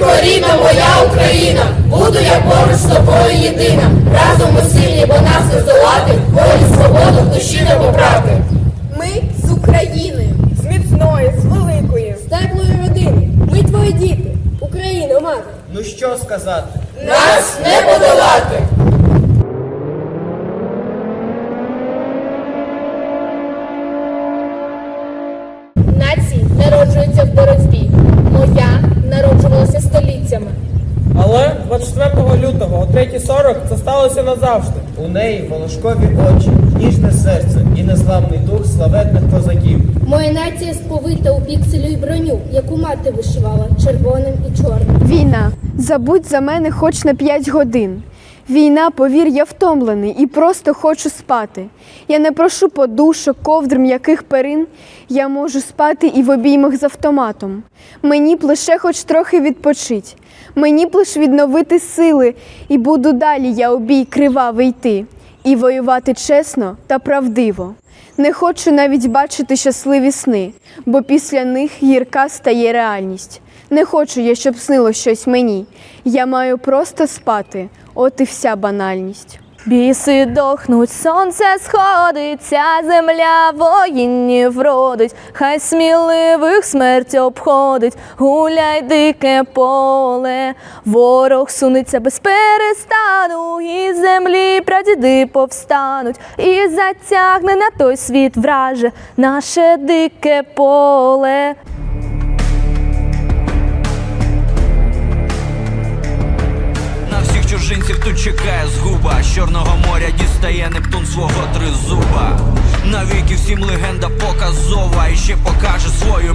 Матінко рідна моя Україна, буду я поруч з тобою єдина. Разом ми сильні, бо нас не здолати, волі свободу в душі не поправити. Ми з України, З міцної, з великої. з теплої родини. Ми твої діти, Україна, мати. Ну що сказати? Нас не подолати. Нації народжуються в боротьбі. Моя народжувалася. Але 24 лютого о 3.40 це сталося назавжди. У неї волошкові очі, ніжне серце і незламний дух славетних козаків. Моя нація сповита у пікселю й броню, яку мати вишивала червоним і чорним. Війна, забудь за мене хоч на п'ять годин. Війна, повір, я втомлений і просто хочу спати. Я не прошу подушок, ковдр, м'яких перин. Я можу спати і в обіймах з автоматом. Мені б лише хоч трохи відпочить. Мені б лише відновити сили, і буду далі я у бій кривавий йти. І воювати чесно та правдиво. Не хочу навіть бачити щасливі сни, бо після них гірка стає реальність. Не хочу я, щоб снило щось мені. Я маю просто спати, от і вся банальність. Біси дохнуть, сонце сходиться, земля воїнів родить, хай сміливих смерть обходить, гуляй дике поле, ворог сунеться без перестану, і землі прадіди повстануть, і затягне на той світ враже наше дике поле. Чужинців тут чекає згуба. З Чорного моря дістає Нептун свого тризуба. Навіки всім легенда показова. І ще покаже свою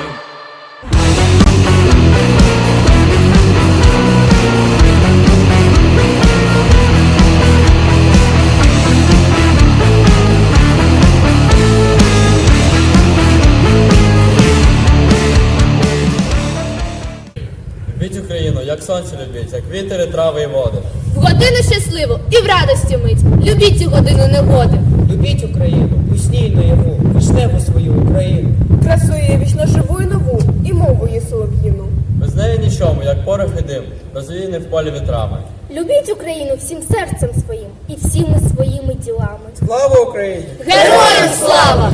Як сонце любіть, як вітер, і трави і води. В годину щасливу і в радості мить. Любіть цю годину негоди. Любіть Україну, у сні й наяву, вишневу свою Україну. красує вічно живу і нову, і мову її солов'їну. Без неї нічому, як порох і дим, розвіяний в полі вітрами. Любіть Україну всім серцем своїм і всіми своїми ділами. Слава Україні! Героям слава!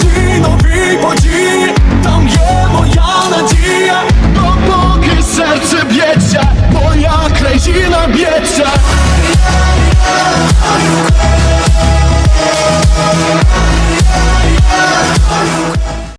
Czy nowy pojazd, tam jest moja nadzieja, do bogi serce biecze, moja krzyż na Yeah.